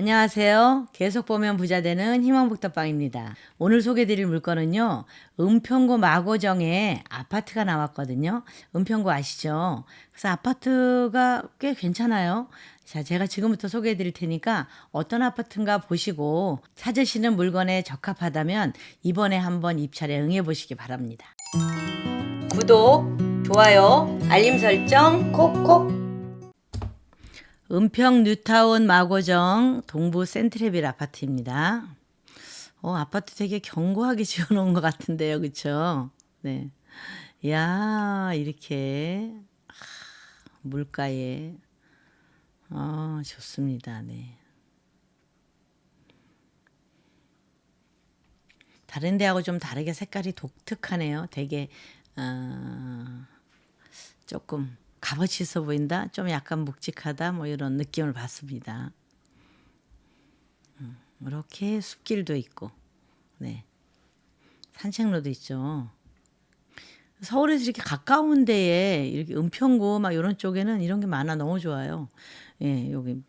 안녕하세요. 계속 보면 부자 되는 희망복덕방입니다. 오늘 소개드릴 물건은요. 은평구 마고정에 아파트가 나왔거든요. 은평구 아시죠? 그래서 아파트가 꽤 괜찮아요. 자, 제가 지금부터 소개해 드릴 테니까 어떤 아파트인가 보시고 찾으시는 물건에 적합하다면 이번에 한번 입찰에 응해 보시기 바랍니다. 구독, 좋아요, 알림 설정 콕콕 은평 뉴타운 마고정 동부 센트레빌 아파트입니다. 어, 아파트 되게 견고하게 지어놓은 것 같은데요, 그쵸? 네. 야 이렇게 아, 물가에 아, 좋습니다. 네. 다른 데하고 좀 다르게 색깔이 독특하네요. 되게 어, 조금 값어치 있어 보인다. 좀 약간 묵직하다. 뭐 이런 느낌을 받습니다. 음, 이렇게 숲길도 있고, 네 산책로도 있죠. 서울에서 이렇게 가까운 데에 이렇게 은평구 막 이런 쪽에는 이런 게 많아 너무 좋아요. 예, 여기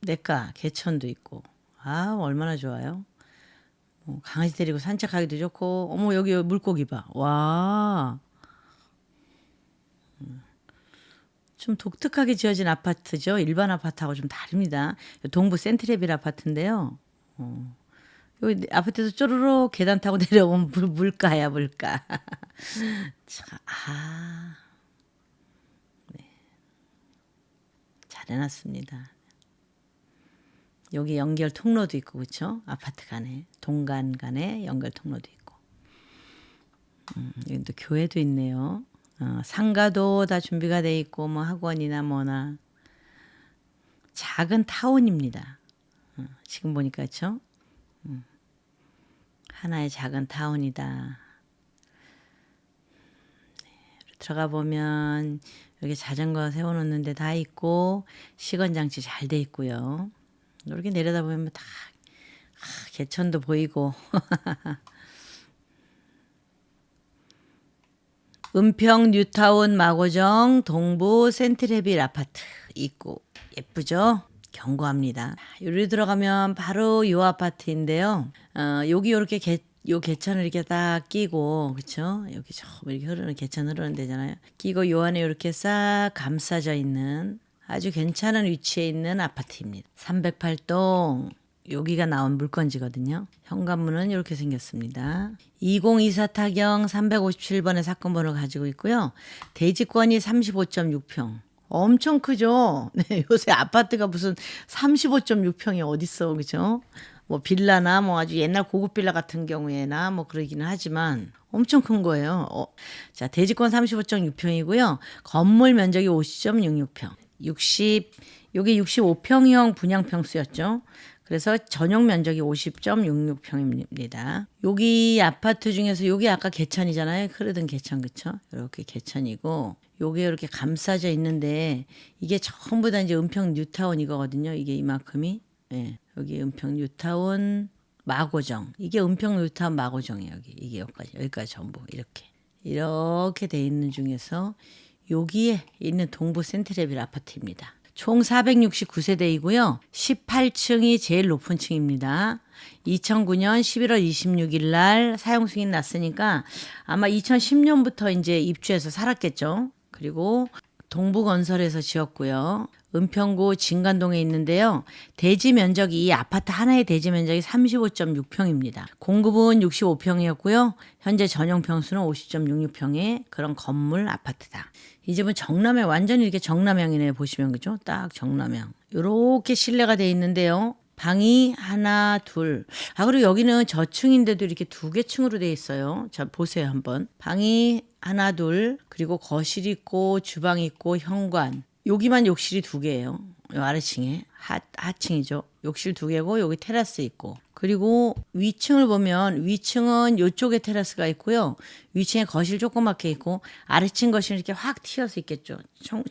내과 개천도 있고, 아 얼마나 좋아요. 뭐 강아지 데리고 산책하기도 좋고, 어머 여기 물고기 봐, 와. 좀 독특하게 지어진 아파트죠. 일반 아파트하고 좀 다릅니다. 동부 센트레빌 아파트인데요. 어. 여기 아파트에서 쪼르르 계단 타고 내려오면 물, 물가야 물가. 자, 아, 네. 잘 해놨습니다. 여기 연결 통로도 있고 그렇죠? 아파트 간에 동간 간에 연결 통로도 있고. 음, 여기 또 교회도 있네요. 어, 상가도 다 준비가 돼 있고 뭐 학원이나 뭐나 작은 타운입니다. 어, 지금 보니까 그렇죠? 음, 하나의 작은 타운이다. 네, 들어가 보면 여기 자전거 세워놓는 데 다 있고 시건 장치 잘 돼 있고요. 이렇게 내려다 보면 다 아, 개천도 보이고 은평 뉴타운 마고정 동부 센트레빌 아파트 있고 예쁘죠? 견고합니다. 여기 들어가면 바로 요 아파트인데요. 어, 여기 이렇게 개, 요 개천을 이렇게 딱 끼고 그쵸? 여기 저 이렇게 흐르는 개천 흐르는 데잖아요. 끼고 요 안에 이렇게 싹 감싸져 있는 아주 괜찮은 위치에 있는 아파트입니다. 308동 여기가 나온 물건지거든요. 현관문은 이렇게 생겼습니다. 2024 타경 357번의 사건 번호 가지고 있고요. 대지권이 35.6평. 엄청 크죠? 네, 요새 아파트가 무슨 35.6평이 어딨어, 그죠? 뭐 빌라나 뭐 아주 옛날 고급 빌라 같은 경우에나 뭐 그러기는 하지만 엄청 큰 거예요. 어, 자, 대지권 35.6평이고요. 건물 면적이 50.66평. 60, 요게 65평형 분양 평수였죠. 그래서 전용 면적이 50.66평입니다. 여기 아파트 중에서 여기 아까 개천이잖아요. 흐르던 개천 그쵸? 이렇게 개천이고 요게 이렇게 감싸져 있는데 이게 전부 다 이제 은평 뉴타운 이거거든요. 이게 이만큼이 예. 여기 은평 뉴타운 마고정 이게 은평 뉴타운 마고정이에요. 여기 이게 여기까지 여기까지 전부 이렇게 이렇게 돼 있는 중에서 여기에 있는 동부 센트레빌 아파트입니다. 총 469세대이고요. 18층이 제일 높은 층입니다. 2009년 11월 26일 날 사용 승인 났으니까 아마 2010년부터 이제 입주해서 살았겠죠. 그리고 동부건설에서 지었고요. 은평구 진간동에 있는데요. 대지 면적이 이 아파트 하나의 대지 면적이 35.6평입니다. 공급은 65평이었고요. 현재 전용 평수는 50.66평의 그런 건물 아파트다. 이 집은 정남향 완전히 이렇게 정남향이네 보시면 그죠? 딱 정남향. 요렇게 실내가 돼 있는데요. 방이 하나, 둘. 아, 그리고 여기는 저층인데도 이렇게 두 개 층으로 돼 있어요. 자, 보세요, 한번. 방이 하나, 둘. 그리고 거실 있고, 주방 있고, 현관. 여기만 욕실이 두 개예요. 요 아래층에. 하, 하층이죠. 욕실 두 개고, 여기 테라스 있고. 그리고 위층을 보면 위층은 이쪽에 테라스가 있고요. 위층에 거실 조그맣게 있고 아래층 거실 이렇게 확 튀어서 있겠죠.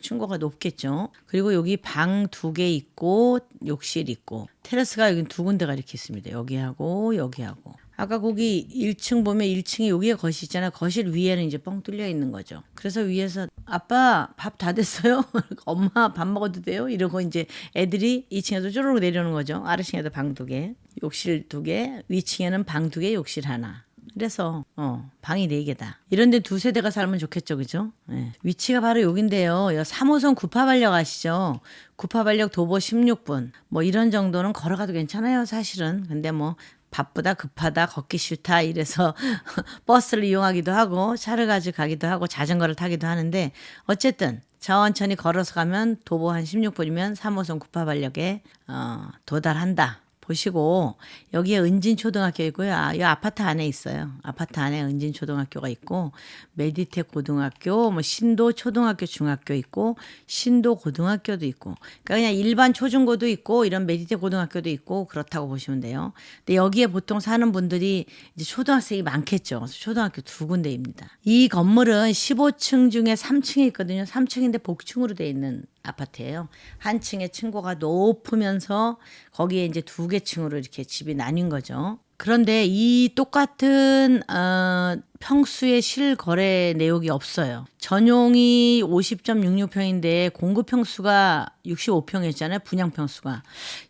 층고가 높겠죠. 그리고 여기 방 두 개 있고 욕실 있고 테라스가 여기 두 군데가 이렇게 있습니다. 여기하고 여기하고 아까 거기 1층 보면 1층이 여기에 거실 있잖아요. 거실 위에는 이제 뻥 뚫려 있는 거죠. 그래서 위에서 아빠 밥 다 됐어요? 엄마 밥 먹어도 돼요? 이러고 이제 애들이 2층에서 쪼르르 내려오는 거죠. 아래층에도 방 두 개, 욕실 두 개, 위층에는 방 두 개, 욕실 하나. 그래서 어 방이 네 개다. 이런데 두 세대가 살면 좋겠죠, 그죠? 예. 위치가 바로 여긴데요. 여 3호선 구파발역 아시죠? 구파발역 도보 16분. 뭐 이런 정도는 걸어가도 괜찮아요, 사실은. 근데 뭐 바쁘다, 급하다, 걷기 싫다 이래서 버스를 이용하기도 하고 차를 가지고 가기도 하고 자전거를 타기도 하는데 어쨌든 천천히 걸어서 가면 도보 한 16분이면 3호선 구파발역에 어, 도달한다. 보시고 여기에 은진 초등학교 있고요. 아, 이 아파트 안에 있어요. 아파트 안에 은진 초등학교가 있고 메디텍 고등학교, 뭐 신도 초등학교 중학교 있고 신도 고등학교도 있고 그러니까 그냥 일반 초중고도 있고 이런 메디텍 고등학교도 있고 그렇다고 보시면 돼요. 근데 여기에 보통 사는 분들이 이제 초등학생이 많겠죠. 초등학교 두 군데입니다. 이 건물은 15층 중에 3층이 있거든요. 3층인데 복층으로 돼 있는 아파트예요. 한 층의 층고가 높으면서 거기에 이제 두 개 층으로 이렇게 집이 나뉜 거죠. 그런데 이 똑같은 어, 평수의 실거래 내역이 없어요. 전용이 50.66평인데 공급 평수가 65평이었잖아요. 분양 평수가.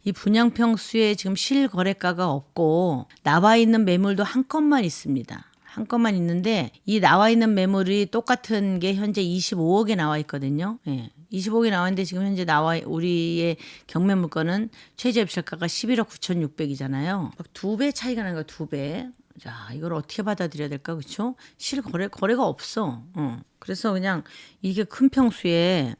이 분양 평수에 지금 실거래가가 없고 나와 있는 매물도 한 건만 있습니다. 한 건만 있는데 이 나와 있는 매물이 똑같은 게 현재 25억에 나와 있거든요. 예. 25억이 나왔는데 지금 현재 나와 우리의 경매 물건은 최저 입찰가가 11억 9,600이잖아요. 두 배 차이가 나는 거야, 두 배. 자, 이걸 어떻게 받아들여야 될까, 그렇죠? 실거래 거래가 없어. 어. 그래서 그냥 이게 큰 평수에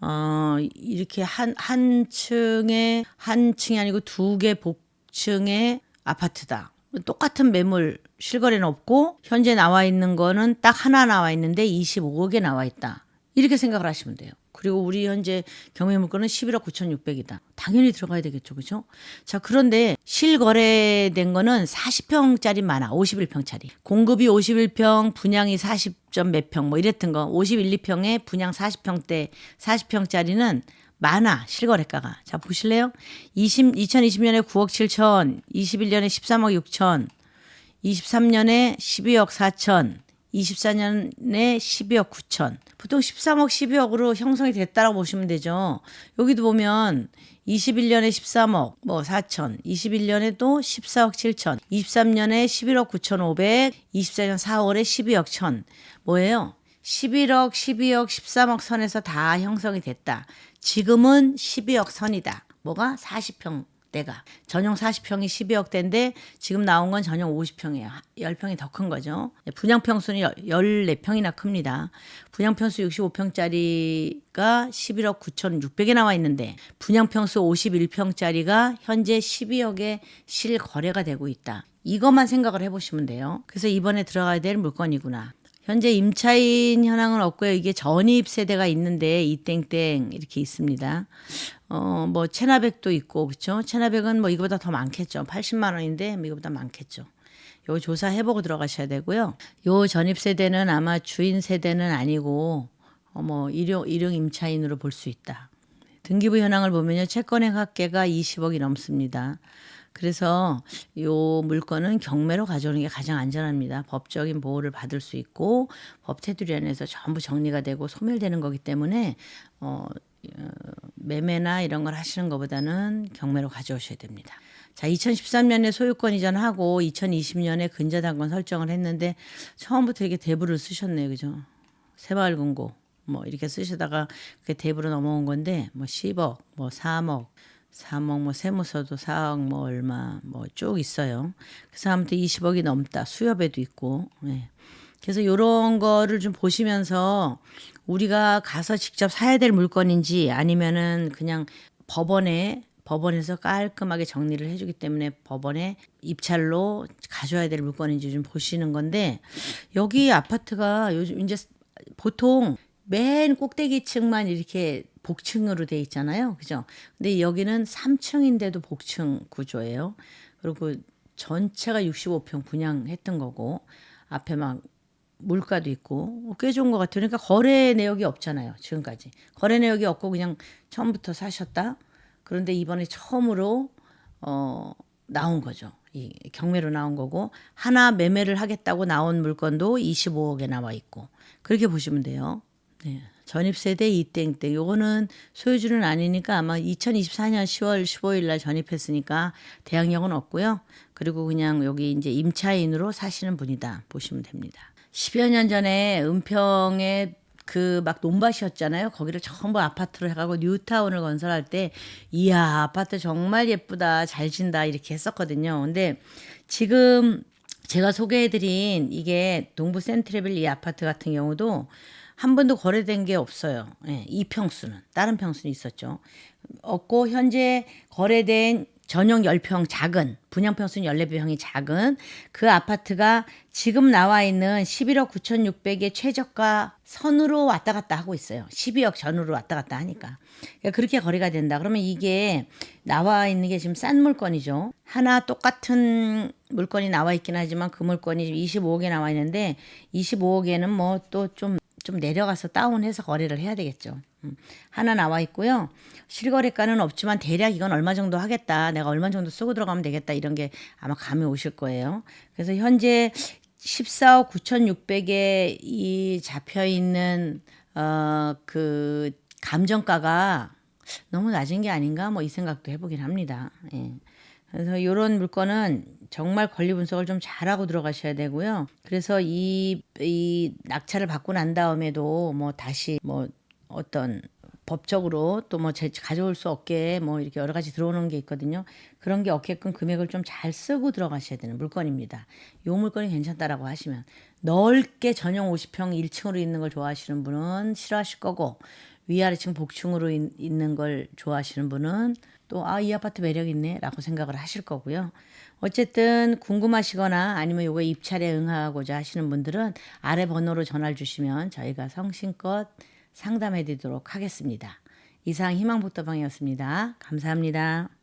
어, 이렇게 한, 한 층에, 한 층이 아니고 두 개 복층의 아파트다. 똑같은 매물 실거래는 없고, 현재 나와 있는 거는 딱 하나 나와 있는데 25억에 나와 있다. 이렇게 생각을 하시면 돼요. 그리고 우리 현재 경매 물건은 11억 9,600이다. 당연히 들어가야 되겠죠. 그죠? 자, 그런데 실거래된 거는 40평짜리 많아. 51평짜리. 공급이 51평, 분양이 40점 몇 평, 뭐 이랬던 거. 51, 2평에 분양 40평대, 40평짜리는 많아. 실거래가가. 자, 보실래요? 20, 2020년에 9억 7천, 21년에 13억 6천, 23년에 12억 4천, 24년에 12억 9천. 보통 13억, 12억으로 형성이 됐다라고 보시면 되죠. 여기도 보면 21년에 13억 뭐 4천, 21년에 또 14억 7천, 23년에 11억 9천 5백, 24년 4월에 12억 천. 뭐예요? 11억, 12억, 13억 선에서 다 형성이 됐다. 지금은 12억 선이다. 뭐가 40평 대가 전용 40평이 12억 대인데 지금 나온 건 전용 50평이에요. 10평이 더 큰 거죠. 분양 평수는 14평이나 큽니다. 분양 평수 65평짜리가 11억 9,600에 나와 있는데 분양 평수 51평짜리가 현재 12억에 실거래가 되고 있다. 이것만 생각을 해보시면 돼요. 그래서 이번에 들어가야 될 물건이구나. 현재 임차인 현황은 없고요. 이게 전입 세대가 있는데 이땡땡 이렇게 있습니다. 어, 뭐 체나백도 있고 그렇죠? 체나백은 뭐 이거보다 더 많겠죠. 80만 원인데 뭐 이거보다 많겠죠. 요 조사해 보고 들어가셔야 되고요. 요 전입 세대는 아마 주인 세대는 아니고 어, 뭐 일용 일용 임차인으로 볼 수 있다. 등기부 현황을 보면요. 채권의 합계가 20억이 넘습니다. 그래서 요 물건은 경매로 가져오는 게 가장 안전합니다. 법적인 보호를 받을 수 있고 법 테두리 안에서 전부 정리가 되고 소멸되는 거기 때문에 어, 어, 매매나 이런 걸 하시는 것보다는 경매로 가져오셔야 됩니다. 자, 2013년에 소유권 이전하고 2020년에 근저당권 설정을 했는데 처음부터 이렇게 대부를 쓰셨네요. 그죠? 새마을 금고 뭐 이렇게 쓰시다가 그게 대부로 넘어온 건데 뭐 10억, 뭐 3억, 3억 뭐 세무서도 4억 뭐 얼마 뭐 쭉 있어요. 그래서 아무튼 20억이 넘다. 수협에도 있고. 예. 그래서 요런 거를 좀 보시면서 우리가 가서 직접 사야 될 물건인지 아니면은 그냥 법원에 법원에서 깔끔하게 정리를 해주기 때문에 법원에 입찰로 가져야 될 물건인지 좀 보시는 건데 여기 아파트가 요즘 이제 보통 맨 꼭대기층만 이렇게 복층으로 돼 있잖아요. 그죠? 근데 여기는 3층인데도 복층 구조예요. 그리고 전체가 65평 분양했던 거고 앞에 막 물가도 있고 꽤 좋은 것 같아요. 그러니까 거래 내역이 없잖아요. 지금까지 거래 내역이 없고 그냥 처음부터 사셨다. 그런데 이번에 처음으로 어 나온 거죠. 이 경매로 나온 거고 하나 매매를 하겠다고 나온 물건도 25억에 나와 있고 그렇게 보시면 돼요. 네. 전입세대 이땡땡 요거는 소유주는 아니니까 아마 2024년 10월 15일 날 전입했으니까 대항력은 없고요. 그리고 그냥 여기 이제 임차인으로 사시는 분이다 보시면 됩니다. 10여 년 전에 은평에 그막 논밭이었잖아요. 거기를 전부 아파트로 해가고 뉴타운을 건설할 때 이야 아파트 정말 예쁘다 잘 진다 이렇게 했었거든요. 근데 지금 제가 소개해드린 이게 동부 센트레빌 이 아파트 같은 경우도 한 번도 거래된 게 없어요. 예, 이 평수는 다른 평수는 있었죠. 없고 현재 거래된 전용 10평 작은 분양 평수는 14평이 작은 그 아파트가 지금 나와 있는 11억 9,600의 최저가 선으로 왔다 갔다 하고 있어요. 12억 전후로 왔다 갔다 하니까. 그러니까 그렇게 거래가 된다. 그러면 이게 나와 있는 게 지금 싼 물건이죠. 하나 똑같은 물건이 나와 있긴 하지만 그 물건이 25억에 나와 있는데 25억에는 뭐 또 좀 좀 내려가서 다운해서 거래를 해야 되겠죠. 음. 하나 나와 있고요. 실거래가는 없지만 대략 이건 얼마 정도 하겠다. 내가 얼마 정도 쓰고 들어가면 되겠다. 이런 게 아마 감이 오실 거예요. 그래서 현재 14억 9,600에 이 잡혀 있는 어 그 감정가가 너무 낮은 게 아닌가 뭐 이 생각도 해보긴 합니다. 예. 그래서 이런 물건은 정말 권리 분석을 좀 잘하고 들어가셔야 되고요. 그래서 이, 이 낙찰을 받고 난 다음에도 뭐 다시 뭐 어떤 법적으로 또 뭐 가져올 수 없게 뭐 이렇게 여러 가지 들어오는 게 있거든요. 그런 게 없게끔 금액을 좀 잘 쓰고 들어가셔야 되는 물건입니다. 요 물건이 괜찮다라고 하시면 넓게 전용 50평 1층으로 있는 걸 좋아하시는 분은 싫어하실 거고 위아래층 복층으로 있- 있는 걸 좋아하시는 분은 또 아 이 아파트 매력 있네라고 생각을 하실 거고요. 어쨌든 궁금하시거나 아니면 요거 입찰에 응하고자 하시는 분들은 아래 번호로 전화를 주시면 저희가 성심껏 상담해 드리도록 하겠습니다. 이상 희망복도방이었습니다. 감사합니다.